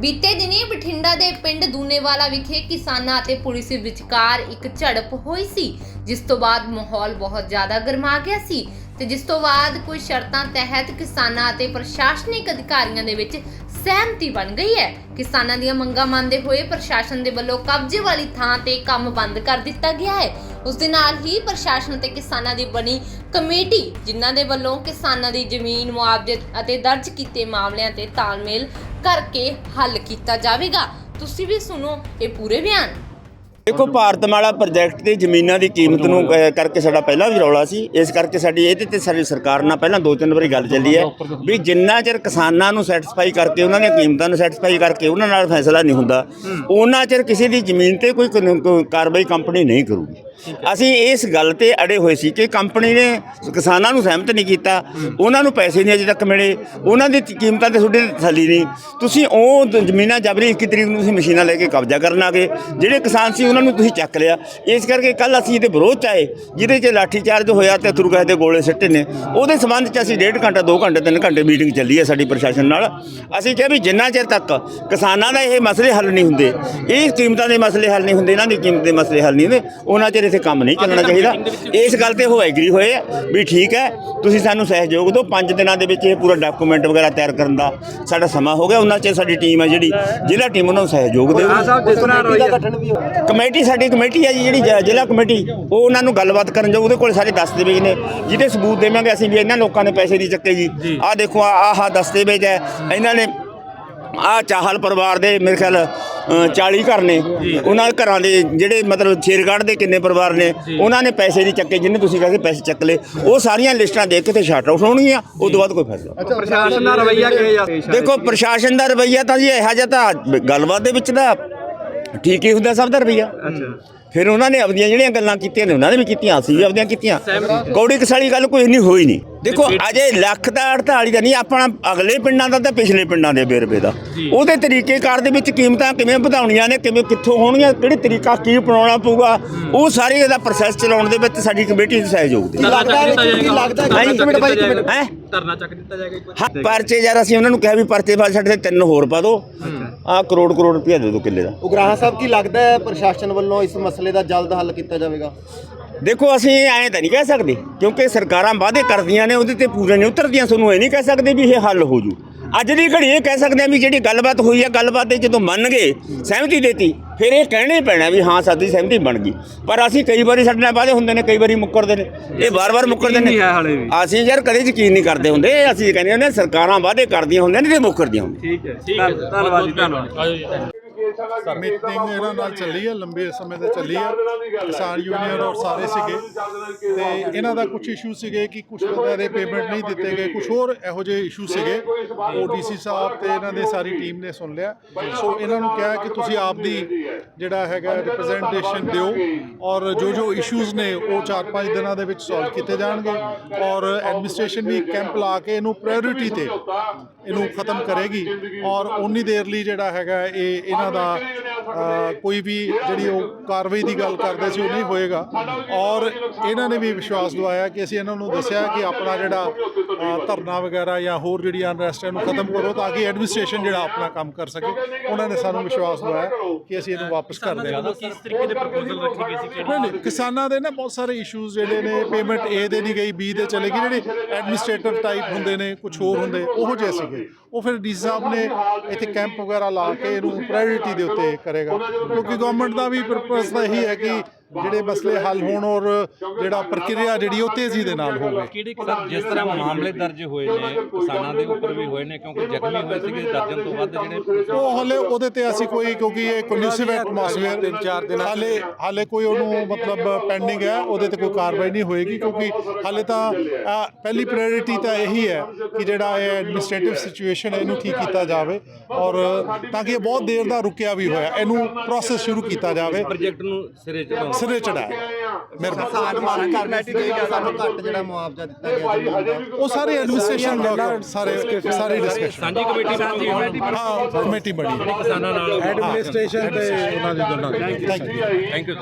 ਬੀਤੇ ਦਿਨੀ ਬਠਿੰਡਾ ਦੇ ਪਿੰਡ ਦੂਨੇਵਾਲਾ ਵਿਖੇ ਕਿਸਾਨਾਂ ਅਤੇ ਪੁਲਿਸ ਵਿਚਕਾਰ ਇੱਕ ਝੜਪ ਹੋਈ ਸੀ, ਜਿਸ ਤੋਂ ਬਾਅਦ ਮਾਹੌਲ ਬਹੁਤ ਜ਼ਿਆਦਾ ਗਰਮਾ ਗਿਆ ਸੀ ਤੇ ਜਿਸ ਤੋਂ ਬਾਅਦ ਕੁਝ ਸ਼ਰਤਾਂ ਤਹਿਤ ਕਿਸਾਨਾਂ ਅਤੇ ਪ੍ਰਸ਼ਾਸਨਿਕ ਅਧਿਕਾਰੀਆਂ ਦੇ ਵਿੱਚ ਸਹਿਮਤੀ ਬਣ ਗਈ ਹੈ। ਕਿਸਾਨਾਂ ਦੀਆਂ ਮੰਗਾਂ ਮੰਨਦੇ ਹੋਏ ਪ੍ਰਸ਼ਾਸਨ ਦੇ ਵੱਲੋਂ ਕਬਜ਼ੇ ਵਾਲੀ ਥਾਂ ਤੇ ਕੰਮ ਬੰਦ ਕਰ ਦਿੱਤਾ ਗਿਆ ਹੈ। ਉਸ ਦੇ ਨਾਲ ਹੀ ਪ੍ਰਸ਼ਾਸਨ ਤੇ ਕਿਸਾਨਾਂ ਦੀ ਬਣੀ ਕਮੇਟੀ ਜਿਨ੍ਹਾਂ ਦੇ ਵੱਲੋਂ ਕਿਸਾਨਾਂ ਦੀ ਜ਼ਮੀਨ ਮੁਆਵਜ਼ੇ ਅਤੇ ਦਰਜ ਕੀਤੇ ਮਾਮਲਿਆਂ ਤੇ ਤਾਲਮੇਲ ਕਰਕੇ ਹੱਲ ਕੀਤਾ ਜਾਵੇਗਾ। ਤੁਸੀਂ ਵੀ ਸੁਣੋ ਇਹ ਪੂਰੇ ਬਿਆਨ। ਦੇਖੋ ਭਾਰਤਮਾਲਾ ਪ੍ਰੋਜੈਕਟ ਦੀ ਜ਼ਮੀਨਾਂ ਦੀ ਕੀਮਤ ਨੂੰ ਅਹ, ਕਰਕੇ ਸਾਡਾ ਪਹਿਲਾਂ ਵੀ ਰੌਲਾ ਸੀ। ਇਸ ਕਰਕੇ ਸਾਡੀ ਇਹਦੇ ਤੇ ਸਾਡੀ ਸਰਕਾਰ ਨਾਲ ਪਹਿਲਾਂ ਦੋ ਤਿੰਨ ਵਾਰੀ ਗੱਲ ਚੱਲੀ ਹੈ ਵੀ ਜਿੰਨਾ ਚਿਰ ਕਿਸਾਨਾਂ ਨੂੰ ਸੈਟੀਸਫਾਈ ਕਰਕੇ ਉਹਨਾਂ ਦੀਆਂ ਕੀਮਤਾਂ ਨੂੰ ਸੈਟੀਸਫਾਈ ਕਰਕੇ ਉਹਨਾਂ ਨਾਲ ਫੈਸਲਾ ਨਹੀਂ ਹੁੰਦਾ ਉਹਨਾਂ ਚਿਰ ਕਿਸੇ ਦੀ ਜ਼ਮੀਨ ਤੇ ਕੋਈ ਕਾਨੂੰਨ- ਕੋਈ ਕਾਰਵਾਈ ਕੰਪਨੀ ਨਹੀਂ ਕਰੂਗੀ। ਅਸੀਂ ਇਸ ਗੱਲ ਤੇ ਅੜੇ ਹੋਏ ਸੀ ਕਿ ਕੰਪਨੀ ਨੇ ਕਿਸਾਨਾਂ ਨੂੰ ਸਹਿਮਤ ਨਹੀਂ ਕੀਤਾ। ਉਹਨਾਂ ਨੂੰ ਪੈਸੇ ਨਹੀਂ ਅਜੇ ਤੱਕ ਮਿਲੇ। ਉਹਨਾਂ ਦੀ ਕੀਮਤਾਂ ਤੇ ਤੁਹਾਡੀ ਤਸੱਲੀ ਨਹੀਂ। ਤੁਸੀਂ ਉਹ ਦ- ਜ਼ਮੀਨਾਂ ਜਬਰੀ 21 ਤਰੀਕ ਨੂੰ ਤੁਸੀਂ ਮਸ਼ੀਨਾਂ ਲੈ ਕੇ ਕਬਜ਼ਾ ਕਰਨ ਆ ਗਏ। ਜਿਹੜੇ ਕਿਸਾਨ ਸੀ ਉਹਨਾਂ ਨੂੰ ਤੁਸੀਂ ਚੱਕ ਲਿਆ। ਇਸ ਕਰਕੇ ਕੱਲ ਅਸੀਂ ਇਹਦੇ ਵਿਰੋਧ ਚ ਆਏ ਜਿਹਦੇ 'ਚ ਲਾਠੀ ਚਾਰਜ ਹੋਇਆ ਤੇ ਤੁਰਗਾਹ ਦੇ ਗੋਲੇ ਸਿੱਟੇ ਨੇ। ਉਹਦੇ ਸੰਬੰਧ 'ਚ ਅਸੀਂ ਡੇਢ ਘੰਟਾ 2 ਘੰਟੇ 3 ਘੰਟੇ ਮੀਟਿੰਗ ਚੱਲੀ ਹੈ ਸਾਡੀ ਪ੍ਰਸ਼ਾਸਨ ਨਾਲ। ਅਸੀਂ ਕਿਹਾ ਵੀ ਜਿੰਨਾ ਚਿਰ ਤੱਕ ਕਿਸਾਨਾਂ ਦਾ ਇਹ ਮਸਲੇ ਹੱਲ ਨਹੀਂ ਹੁੰਦੇ ਇਹ ਕੀਮਤਾਂ ਦੇ ਮਸਲੇ ਹੱਲ ਨਹੀਂ ਹੁੰਦੇ ਇਹਨਾਂ ਦੀ ਕੀਮਤ ਦੇ ਮਸਲੇ ਹੱਲ ਨਹੀਂ ਹੁੰਦੇ ਉਹਨਾਂ ਚਿਰ ਇੱਥੇ ਕੰਮ ਨਹੀਂ ਚੱਲਣਾ ਚਾਹੀਦਾ। ਇਸ ਗੱਲ ਤੇ ਉਹ ਐਗਰੀ ਹੋਏ ਆ ਵੀ ਠੀਕ ਹੈ ਤੁਸੀਂ ਸਾਨੂੰ ਸਹਿਯੋਗ ਦਿਓ। 5 ਦਿਨਾਂ ਦੇ ਵਿੱਚ ਇਹ ਪੂਰਾ ਡਾਕੂਮੈਂਟ ਵਗੈਰਾ ਤਿਆਰ ਕਰਨ ਦਾ ਸਾਡਾ ਸਮਾਂ ਹੋ ਗਿਆ। ਉਹਨਾਂ ਚਿਰ ਸਾਡੀ ਟੀਮ ਹੈ ਜਿਹੜੀ ਜ਼ਿਲ੍ਹਾ ਟੀਮ ਉਹਨਾਂ ਨੂੰ ਸਹਿਯੋਗ ਰੋਈ ਕਮੇਟੀ ਸਾਡੀ ਕਮੇਟੀ ਹੈ ਜੀ ਜਿਹੜੀ ਜ਼ਿਲ੍ਹਾ ਕਮੇਟੀ ਉਹ ਉਹਨਾਂ ਨੂੰ ਗੱਲਬਾਤ ਕਰਨ ਜੋ ਉਹਦੇ ਕੋਲ ਸਾਰੇ ਦਸਤਾਵੇਜ਼ ਨੇ। ਜਿਹਦੇ ਸਬੂਤ ਦੇਵਾਂਗੇ ਅਸੀਂ ਵੀ ਇਹਨਾਂ ਲੋਕਾਂ ਨੇ ਪੈਸੇ ਨਹੀਂ ਚੱਕੇ ਜੀ। ਆਹ ਦੇਖੋ ਆਹ ਆਹ ਦਸਤਾਵੇਜ਼ ਹੈ ਇਹਨਾਂ ਨੇ ਆਹ ਚਾਹਲ ਪਰਿਵਾਰ ਦੇ ਮੇਰੇ ਖਿਆਲ ਅ, 40 ਘਰ ਨੇ। ਉਹਨਾਂ ਦੇ ਘਰਾਂ ਦੇ ਜਿਹੜੇ ਮਤਲਬ ਸ਼ੇਰਗੜ੍ਹ ਦੇ ਕਿੰਨੇ ਪਰਿਵਾਰ ਨੇ ਉਹਨਾਂ ਨੇ ਪੈਸੇ ਨਹੀਂ ਚੱਕੇ ਜਿਹਨੇ ਤੁਸੀਂ ਕਹਿੰਦੇ ਪੈਸੇ ਚੱਕ ਲਏ। ਉਹ ਸਾਰੀਆਂ ਲਿਸਟਾਂ ਦੇਖ ਕੇ ਤੇ ਸ਼ਾਰਟ ਆਊਟ ਹੋਣਗੀਆਂ ਉਸ ਤੋਂ ਬਾਅਦ ਕੋਈ ਫੈਸਲਾ ਪ੍ਰਸ਼ਾਸਨ ਦਾ ਰਵਈਆ ਕਿਹੋ ਜਿਹਾ? ਦੇਖੋ ਪ੍ਰਸ਼ਾਸਨ ਦਾ ਰਵਈਆ ਤਾਂ ਜੀ ਇਹੋ ਜਿਹਾ ਤਾਂ ਗੱਲਬਾਤ ਦੇ ਵਿੱਚ ਦਾ ਠੀਕ ਹੀ ਹੁੰਦਾ ਸਭ ਦਾ ਰਵਈਆ। ਫਿਰ ਉਹਨਾਂ ਨੇ ਆਪਣੀਆਂ ਜਿਹੜੀਆਂ ਗੱਲਾਂ ਕੀਤੀਆਂ ਨੇ ਉਹਨਾਂ ਨੇ ਵੀ ਕੀਤੀਆਂ ਅਸੀਂ ਵੀ ਆਪਣੀਆਂ ਕੀਤੀਆਂ। ਕੌੜੀ ਕਸਾਲੀ ਗੱਲ ਕੋਈ ਨਹੀਂ ਹੋਈ ਨਹੀਂ। ਦੇਖੋ ਅਜੇ ਲੱਖ ਦਾ 48 ਦਾ ਨਹੀਂ ਆਪਣਾ ਅਗਲੇ ਪਿੰਡਾਂ ਦਾ ਤੇ ਪਿਛਲੇ ਪਿੰਡਾਂ ਦੇ ਬੇਰਬੇ ਦਾ। ਉਹਦੇ ਤਰੀਕੇਕਾਰ ਦੇ ਵਿੱਚ ਕੀਮਤਾਂ ਕਿਵੇਂ ਵਧਾਉਣੀਆਂ ਨੇ ਕਿਵੇਂ ਕਿੱਥੋਂ ਹੋਣਗੀਆਂ ਕਿਹੜੀ ਤਰੀਕਾ ਕੀ ਅਪਣਾਉਣਾ ਪਊਗਾ ਉਹ ਸਾਰੇ ਇਹਦਾ ਪ੍ਰੋਸੈਸ ਚਲਾਉਣ ਦੇ ਵਿੱਚ ਸਾਡੀ ਕਮੇਟੀ ਨੂੰ ਸਹਿਯੋਗ ਦੇ। ਲੱਗਦਾ ਲੱਗਦਾ ਇੱਕ ਮਿੰਟ ਬਾਈ, ਇੱਕ ਮਿੰਟ। ਹੈਂ? ਧਰਨਾ ਚੱਕ ਦਿੱਤਾ ਜਾਏਗਾ ਇੱਕ ਹਾਂ ਪਰਚੇ ਯਾਰ ਅਸੀਂ ਉਹਨਾਂ ਨੂੰ ਕਿਹਾ ਵੀ ਪਰਚੇ ਬਾਅਦ ਸਾਡੇ ਤੇ ਤਿੰਨ ਹੋਰ ਪਾ ਦਿਓ। ਆ ਕਰੋੜ ਕਰੋੜ ਰੁਪਇਆ ਦੇ ਦਿਓ ਕਿੱਲੇ ਦਾ। ਉਗਰਾਹਾ ਸਾਹਿਬ ਕੀ ਲੱਗਦਾ ਹੈ ਪ੍ਰਸ਼ਾਸਨ ਵੱਲੋਂ ਇਸ ਮਸਲੇ ਦਾ ਜਲਦ ਹੱਲ ਕੀਤਾ ਜਾਵੇਗਾ? ਦੇਖੋ ਅਸੀਂ ਐਂ ਤਾਂ ਨਹੀਂ ਕਹਿ ਸਕਦੇ ਕਿਉਂਕਿ ਸਰਕਾਰਾਂ ਵਾਅਦੇ ਕਰਦੀਆਂ ਨੇ ਉਹਦੇ ਤੇ ਪੂਰੇ ਨਹੀਂ ਉਤਰਦੀਆਂ ਤੁਹਾਨੂੰ ਇਹ ਨਹੀਂ ਕਹਿ ਸਕਦੇ ਵੀ ਇਹ ਹੱਲ ਹੋ ਜੂ। ਅੱਜ ਦੀ ਘੜੀ ਇਹ ਕਹਿ ਸਕਦੇ ਆ ਵੀ ਜਿਹੜੀ ਗੱਲਬਾਤ ਹੋਈ ਹੈ ਗੱਲਬਾਤ ਦੇ ਜਦੋਂ ਮੰਨ ਗਏ ਸਹਿਮਤੀ ਦੇਤੀ ਫਿਰ ਇਹ ਕਹਿਣਾ ਹੀ ਪੈਣਾ ਵੀ ਹਾਂ ਸਾਡੀ ਸਹਿਮਤੀ ਬਣ ਗਈ। ਪਰ ਅਸੀਂ ਕਈ ਵਾਰੀ ਸਾਡੇ ਨਾਲ ਵਾਅਦੇ ਹੁੰਦੇ ਨੇ ਕਈ ਵਾਰੀ ਮੁੱਕਰਦੇ ਨੇ। ਇਹ ਵਾਰ-ਵਾਰ ਮੁੱਕਰਦੇ ਨੇ। ਅਸੀਂ ਯਾਰ ਕਦੇ ਯਕੀਨ ਨਹੀਂ ਕਰਦੇ ਹੁੰਦੇ। ਅਸੀਂ ਕਹਿੰਦੇ ਹੁੰਦੇ ਸਰਕਾਰਾਂ ਵਾਅਦੇ ਕਰਦੀਆਂ ਹੁੰਦੀਆਂ ਨੇ ਤੇ ਮੁੱਕਰਦੀਆਂ ਹੁੰਦੀਆਂ ਠੀਕ ਹੈ ਠੀਕ ਹੈ। ਧੰਨਵਾਦ ਜੀ ਧੰਨਵਾਦ। ਮੀਟਿੰਗ ਇਹਨਾਂ ਨਾਲ ਚੱਲੀ ਹੈ ਲੰਬੇ ਸਮੇਂ ਤੋਂ ਚੱਲੀ ਹੈ। ਕਿਸਾਨ ਯੂਨੀਅਨ ਔਰ ਸਾਰੇ ਸੀਗੇ। ਤੇ ਇਹਨਾਂ ਦਾ ਕੁਝ ਇਸ਼ੂ ਸੀਗੇ ਕਿ ਕੁਝ ਬੰਦਿਆਂ ਦੇ ਪੇਮੈਂਟ ਨਹੀਂ ਦਿੱਤੇ ਗਏ। ਕੁਝ ਹੋਰ ਇਹੋ ਜਿਹੇ ਇਸ਼ੂ ਸੀਗੇ ਉਹ ਡੀਸੀ ਸਾਹਿਬ ਤੇ ਇਹਨਾਂ ਦੇ ਸਾਰੀ ਟੀਮ ਨੇ ਸੁਣ ਲਿਆ। ਸੋ ਇਹਨਾਂ ਨੂੰ ਕਿਹਾ ਕਿ ਤੁਸੀਂ ਆਪ ਦੀ ਜਿਹੜਾ ਹੈਗਾ ਰਿਪਰੈਜ਼ੈਂਟੇਸ਼ਨ ਦਿਓ। ਔਰ ਜੋ ਜੋ ਇਸ਼ੂਜ਼ ਨੇ ਉਹ 4-5 ਦਿਨਾਂ ਦੇ ਵਿੱਚ ਸੋਲਵ ਕੀਤੇ ਜਾਣਗੇ। ਔਰ ਐਡਮਿਨਿਸਟ੍ਰੇਸ਼ਨ ਵੀ ਕੈਂਪ ਲਾ ਕੇ ਇਹਨੂੰ ਪ੍ਰਾਇੋਰਟੀ ਤੇ ਇਹਨੂੰ ਖਤਮ ਕਰੇਗੀ। ਔਰ ਉਨੀ ਦੇਰ ਲਈ ਜਿਹੜਾ ਹੈਗਾ ਇਹ ਇਹਨਾਂ ਦਾ uh, ਕੋਈ ਵੀ ਜਿਹੜੀ ਉਹ ਕਾਰਵਾਈ ਦੀ ਗੱਲ ਕਰਦੇ ਸੀ ਉਹ ਨਹੀਂ ਹੋਏਗਾ। ਔਰ ਇਹਨਾਂ ਨੇ ਵੀ ਵਿਸ਼ਵਾਸ ਦਿਵਾਇਆ ਕਿ ਅਸੀਂ ਇਹਨਾਂ ਨੂੰ ਦੱਸਿਆ ਕਿ ਆਪਣਾ ਜਿਹੜਾ ਧਰਨਾ ਵਗੈਰਾ ਜਾਂ ਹੋਰ ਜਿਹੜੀ ਅਨਰੈਸਟ ਹੈ ਨੂੰ ਖਤਮ ਕਰੋ ਤਾਂ ਕਿ ਐਡਮਿਨਿਸਟ੍ਰੇਸ਼ਨ ਜਿਹੜਾ ਆਪਣਾ ਕੰਮ ਕਰ ਸਕੇ। ਉਹਨਾਂ ਨੇ ਸਾਨੂੰ ਵਿਸ਼ਵਾਸ ਦਿਵਾਇਆ ਕਿ ਅਸੀਂ ਇਹਨੂੰ ਵਾਪਸ ਕਰ ਦੇਵਾਂਗੇ। ਕਿਸ ਤਰੀਕੇ ਦੇ ਪ੍ਰਪੋਜ਼ਲ ਰੱਖੀ ਗਈ ਸੀ? ਨਹੀਂ ਨਹੀਂ ਕਿਸਾਨਾਂ ਦੇ ਨਾ ਬਹੁਤ ਸਾਰੇ ਇਸ਼ੂਜ਼ ਜਿਹੜੇ ਨੇ ਪੇਮੈਂਟ ਏ ਦੇ ਨਹੀਂ ਗਈ ਬੀ ਦੇ ਚਲੇ ਗਈ ਜਿਹੜੇ ਐਡਮਿਨਿਸਟ੍ਰੇਟਿਵ ਟਾਈਪ ਹੁੰਦੇ ਨੇ ਕੁਝ ਹੋਰ ਹੁੰਦੇ ਉਹ ਜਿਹੇ ਸੀਗੇ। ਉਹ ਫਿਰ ਡੀ ਸਾਹਿਬ ਨੇ ਇੱਥੇ ਕੈਂਪ ਵਗੈਰਾ ਲਾ ਕੇ ਇਹਨੂੰ ਪ੍ਰਾਇੋਰਟੀ ਦੇ ਉੱਤੇ ਕਰੇਗਾ। ਕਿਉਂਕਿ ਗਵਰਨਮੈਂਟ ਦਾ ਵੀ ਪਰਪਸ ਇਹੀ ਹੈ ਕਿ ਜਿਹੜੇ ਮਸਲੇ ਹੱਲ ਹੋਣ ਔਰ ਜਿਹੜਾ ਪ੍ਰਕਿਰਿਆ ਜਿਹੜੀ ਉਹ ਤੇਜ਼ੀ ਦੇ ਨਾਲ ਹੋਵੇ। ਕਿਹੜੇ ਸਰ ਜਿਸ ਤਰ੍ਹਾਂ ਮਾਮਲੇ ਦਰਜ ਹੋਏ ਨੇ ਕਿਸਾਨਾਂ ਦੇ ਉੱਪਰ ਵੀ ਹੋਏ ਨੇ ਕਿਉਂਕਿ ਜ਼ਖਮੀ ਹੋਏ ਸੀਗੇ ਦਰਜਨ ਤੋਂ ਵੱਧ ਜਿਹੜੇ ਉਹ ਹਲੇ ਉਹਦੇ ਤੇ ਅਸੀਂ ਕੋਈ ਕਿਉਂਕਿ ਇਹ ਕੰਡਿਊਸਿਵ ਐਟਮੋਸਫੇਅਰ ਤਿੰਨ ਚਾਰ ਦਿਨ ਹਾਲੇ ਹਾਲੇ ਕੋਈ ਉਹਨੂੰ ਮਤਲਬ ਪੈਂਡਿੰਗ ਹੈ ਉਹਦੇ ਤੇ ਕੋਈ ਕਾਰਵਾਈ ਨਹੀਂ ਹੋਏਗੀ ਕਿਉਂਕਿ ਹਾਲੇ ਤਾਂ ਪਹਿਲੀ ਪ੍ਰਾਇੋਰਟੀ ਤਾਂ ਇਹੀ ਹੈ ਕਿ ਜਿਹੜਾ ਇਹ ਐਡਮਿਨਿਸਟ੍ਰੇਟਿਵ ਸਿਚੁਏਸ਼ਨ ਹੈ ਇਹਨੂੰ ਠੀਕ ਕੀਤਾ ਜਾਵੇ ਔਰ ਤਾਂ ਕਿ ਇਹ ਬਹੁਤ ਦੇਰ ਦਾ ਰੁਕਿਆ ਵੀ ਹੋਇਆ ਇਹਨੂੰ ਪ੍ਰੋਸੈਸ ਸ਼ੁਰੂ ਕੀਤਾ ਜਾਵੇ। ਪ੍ਰੋਜੈਕਟ ਨੂੰ ਸਿਰੇ ਚੜਾਉਣ ਸਿਰੇ ਚੜਾਇਆ। ਮਿਹਰਬਾਨੀ ਮੰਗ ਕਰਨੇ ਸੀ ਸਾਨੂੰ ਘੱਟ ਜਿਹੜਾ ਮੁਆਵਜ਼ਾ ਦਿੱਤਾ ਗਿਆ ਉਹ ਸਾਰੇ ਐਡਮਿਨਿਸਟ੍ਰੇਸ਼ਨ ਲੋਕ ਸਾਰੇ ਸਾਰੇ ਡਿਸਕਸ਼ਨ ਸਾਂਝੀ ਕਮੇਟੀ ਬਣਾਉਂਦੀ ਹੋਣੀ ਹਾਂ ਕਮੇਟੀ ਬਣੀ। ਕਿਸਾਨਾਂ ਨਾਲ। ਐਡਮਿਨਿਸਟ੍ਰੇਸ਼ਨ ਤੇ ਉਹਨਾਂ ਦੀ ਦੋਨਾਂ ਥੈਂਕ ਯੂ ਥੈਂਕ ਯੂ